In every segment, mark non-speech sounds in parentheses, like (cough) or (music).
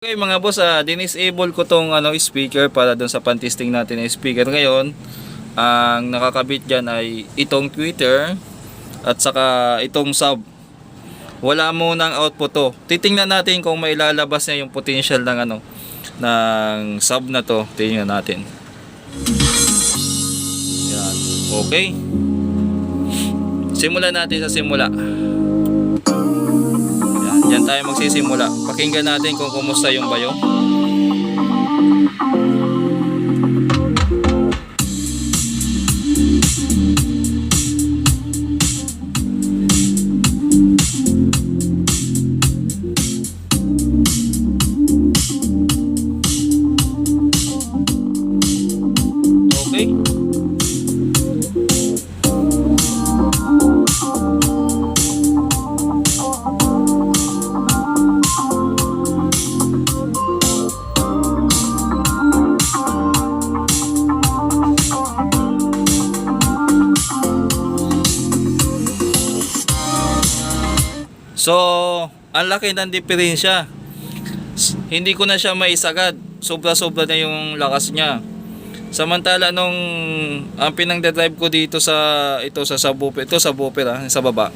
Okay mga boss, ah, dinisable ko tong ano, speaker para dun sa pan-testing natin ng speaker ngayon. Ang nakakabit dyan ay itong tweeter at saka itong sub. Wala munang output to. Titingnan natin kung may lalabas niya yung potential ng ano ng sub na to. Tingnan natin. Yan. Okay. Simulan natin sa simula. Yan, yan tayo magsisimula. Pakinggan natin kung kumusta yung bayo. So, ang laki ng diferensya. Hindi ko na siya maisagad. Sobra-sobra na yung lakas niya. Samantala nung ang pinang-drive ko dito sa ito sa subwoofer, ito sa subwoofer ah, sa baba.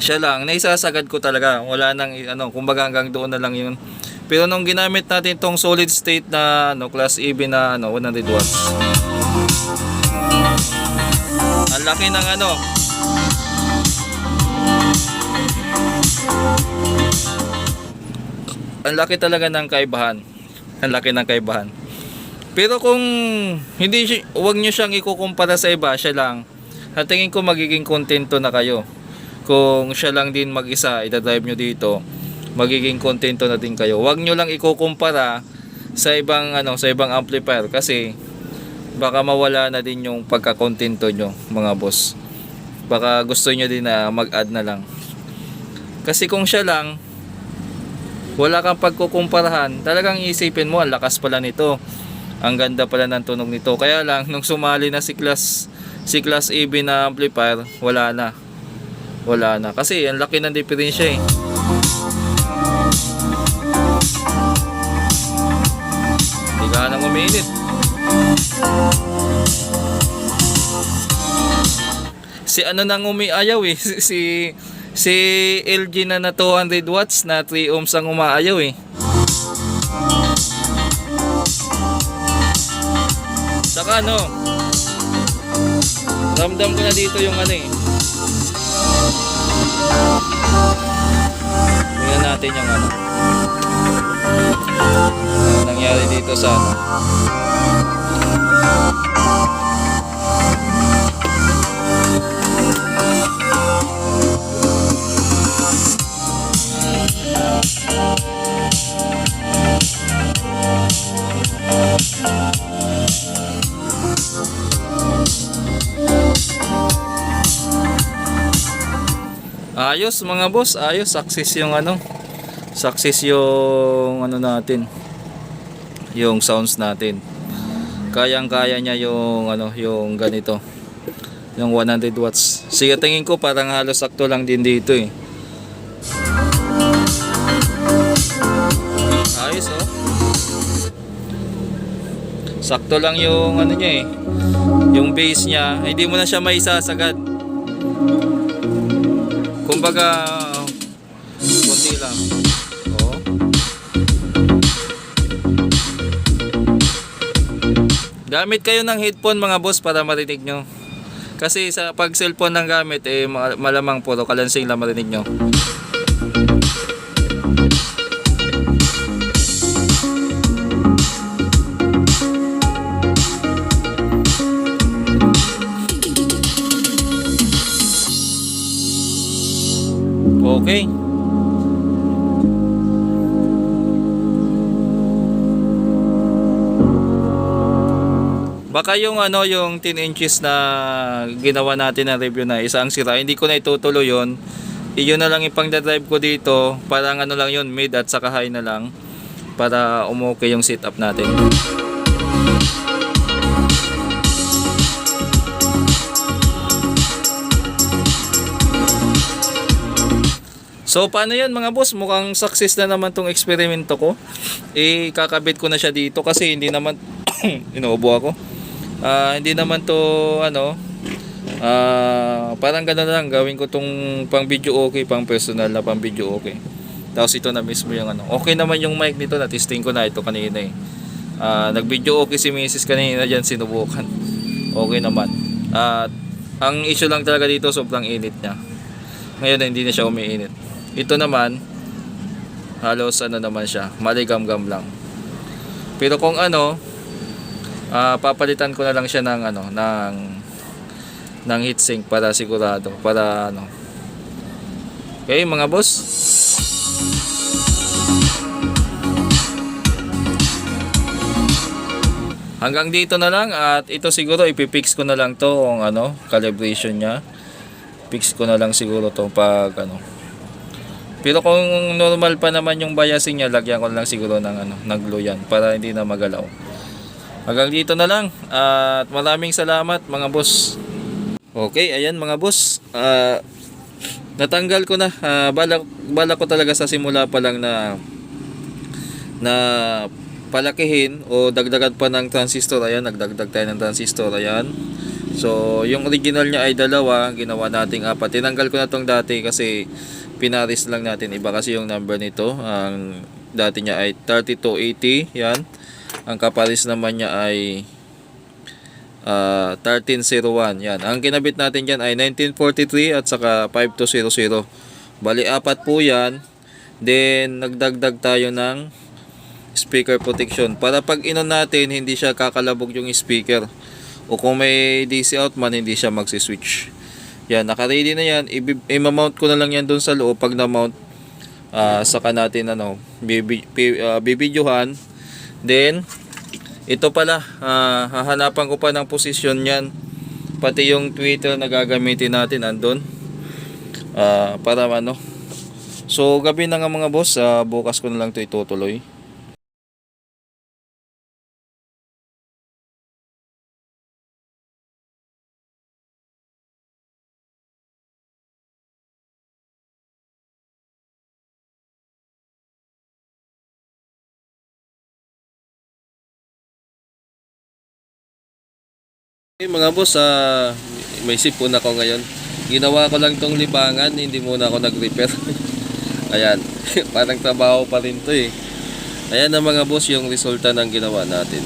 Siya lang, naisasagad ko talaga. Wala nang ano, kumbaga hanggang doon na lang yun. Pero nung ginamit natin tong solid state na ano, class EV na ano, 100 watts. Ang laki ng ano, ang laki talaga ng kaibahan. Ang laki ng kaibahan. Pero kung hindi wag niyo siyang ikukumpara sa iba, siya lang. At tingin ko magiging kontento na kayo. Kung siya lang din mag-isa, ida-drive nyo dito, magiging kontento na din kayo. Wag niyo lang ikukumpara sa ibang ano, sa ibang amplifier kasi baka mawala na din yung pagkakontento nyo, mga boss. Baka gusto nyo din na mag-add na lang. Kasi kung siya lang, wala kang pagkukumparahan, talagang isipin mo, ang lakas pala nito. Ang ganda pala ng tunog nito. Kaya lang, nung sumali na si class, si class AB na amplifier, wala na. Wala na. Kasi ang laki ng diferensya eh. Hindi ka nang uminit. Si ano nang umiayaw eh. (laughs) Si, si, si LG na na 200 watts na 3 ohms ang umaayaw eh. Saka ano, ramdam ko na dito yung ano eh. Tingnan natin yung ano. Ano nangyari dito sa ano. Ayos mga boss, ayos. Success yung ano. Success yung ano natin. Yung sounds natin. Kayang-kaya niya yung ano, yung ganito. Yung 100 watts. Sige tingin ko parang halos sakto lang din dito eh. Ayos oh. Sakto lang yung ano niya eh. Yung bass niya, hindi mo na siya maisasagad. Kumbaga, konti lang. Oo. Gamit kayo ng headphone mga boss para marinig nyo. Kasi sa pag cellphone ng gamit, eh, ma- malamang puro kalansing lang marinig nyo. Baka yung ano yung 10 inches na ginawa natin na review na isang sira, hindi ko na itutuloy yon. Iyon na lang ipang drive ko dito, parang ano lang yun, mid at saka high na lang para umokay yung setup natin. So paano yan mga boss? Mukhang success na naman tong eksperimento ko. Eh kakabit ko na siya dito kasi hindi naman (coughs) inuubo ako. Ah, hindi naman to ano ah parang gano'n lang gawin ko tong pang video okay, pang personal na pang video okay. Tapos ito na mismo yung ano. Okay naman yung mic nito, na-testing ko na ito kanina eh. Ah, nag-video okay si Mrs. kanina diyan sinubukan. Okay naman. At ang issue lang talaga dito sobrang init niya. Ngayon hindi na siya umiinit. Ito naman halos ano naman siya, maligam-gam lang. Pero kung ano, ah, papalitan ko na lang siya ng ano, ng ng heatsink para sigurado, para ano. Okay, mga boss. Hanggang dito na lang at ito siguro ipipix ko na lang to kung ano, calibration niya. Fix ko na lang siguro to pag ano. Pero kung normal pa naman yung biasing niya, lagyan ko na lang siguro ng ano, ng glue yan para hindi na magalaw. Hanggang dito na lang at maraming salamat mga boss. Okay, ayan mga boss. Ah, natanggal ko na. Ah, balak, balak ko talaga sa simula pa lang na na palakihin o dagdagan pa ng transistor. Ayan, nagdagdag tayo ng transistor. Ayan. So, yung original niya ay dalawa. Ginawa nating apat. Tinanggal ko na tong dati kasi pinaris lang natin. Iba kasi yung number nito. Ang dati niya ay 3280. Yan. Ang kaparis naman niya ay ah, 1301. Yan. Ang kinabit natin dyan ay 1943 at saka 5200. Bali, apat po yan. Then, nagdagdag tayo ng speaker protection para pag inon natin hindi siya kakalabog yung speaker o kung may DC out man hindi siya magsi-switch yan naka-ready na yan i-mount ko na lang yan dun sa loob pag na-mount ah, saka natin ano ah, bibidyohan then ito pala ah, hahanapan ko pa ng posisyon yan. Pati yung Twitter na gagamitin natin andun. Ah, para ano. So gabi na nga mga boss ah, bukas ko na lang to itutuloy Okay mga boss, ah, may sipon ako ngayon. Ginawa ko lang tong libangan, hindi muna ako nag-repair. (laughs) Ayan, (laughs) parang trabaho pa rin to eh. Ayan na mga boss yung resulta ng ginawa natin.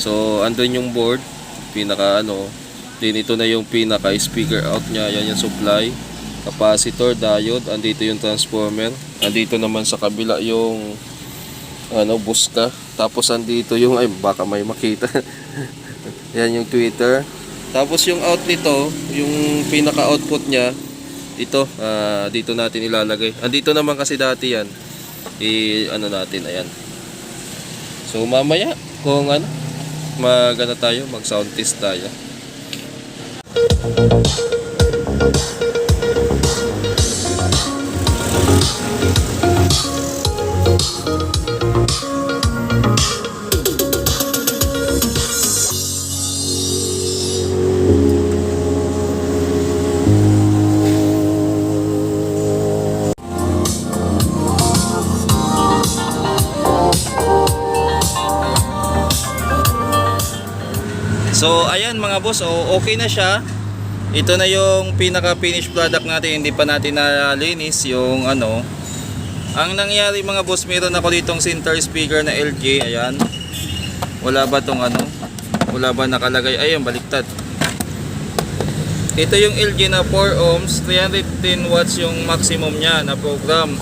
So, andun yung board, pinaka ano, din ito na yung pinaka speaker out niya, yan yung supply, capacitor, diode, andito yung transformer, andito naman sa kabila yung ano, buska, tapos andito yung, ay baka may makita. (laughs) Yan yung Twitter. Tapos yung out nito, yung pinaka-output niya, ito, ah, dito natin ilalagay. Andito naman kasi dati yan. I, ano natin, ayan. So mamaya, kung ano, mag ano tayo, mag sound test tayo. So ayan mga boss, o okay na siya. Ito na yung pinaka finished product natin, hindi pa natin nalinis yung ano. Ang nangyari mga boss, meron ako ditong center speaker na LG, ayan. Wala ba tong ano? Wala ba nakalagay? Ayun, baliktad. Ito yung LG na 4 ohms, 310 watts yung maximum niya na program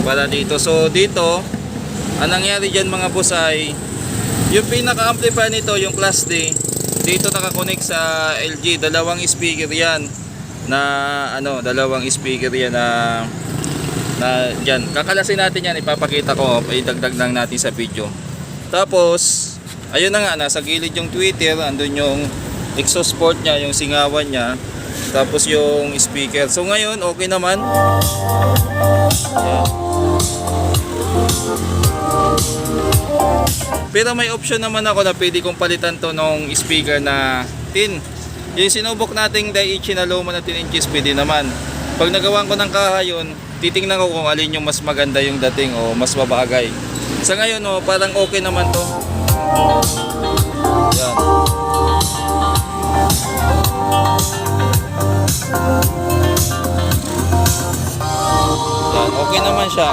para dito. So dito, ang nangyari dyan mga boss ay yung pinaka-amplifier nito, yung Class D, dito nakakonect sa LG, dalawang speaker yan na ano, dalawang speaker yan na na diyan. Kakalasin natin yan, ipapakita ko, idagdag lang natin sa video. Tapos, ayun na nga, nasa gilid yung Twitter, andun yung exhaust port niya, yung singawan niya, tapos yung speaker. So ngayon, okay naman. Ayan. Pero may option naman ako na pwede kong palitan to nung speaker na tin. Yung sinubok nating Daiichi na luma na 10 inches pwede naman. Pag nagawan ko ng kaha yun, titingnan ko kung alin yung mas maganda yung dating o mas babagay. Sa ngayon, oh, parang okay naman to. Yan. Yan, okay naman siya.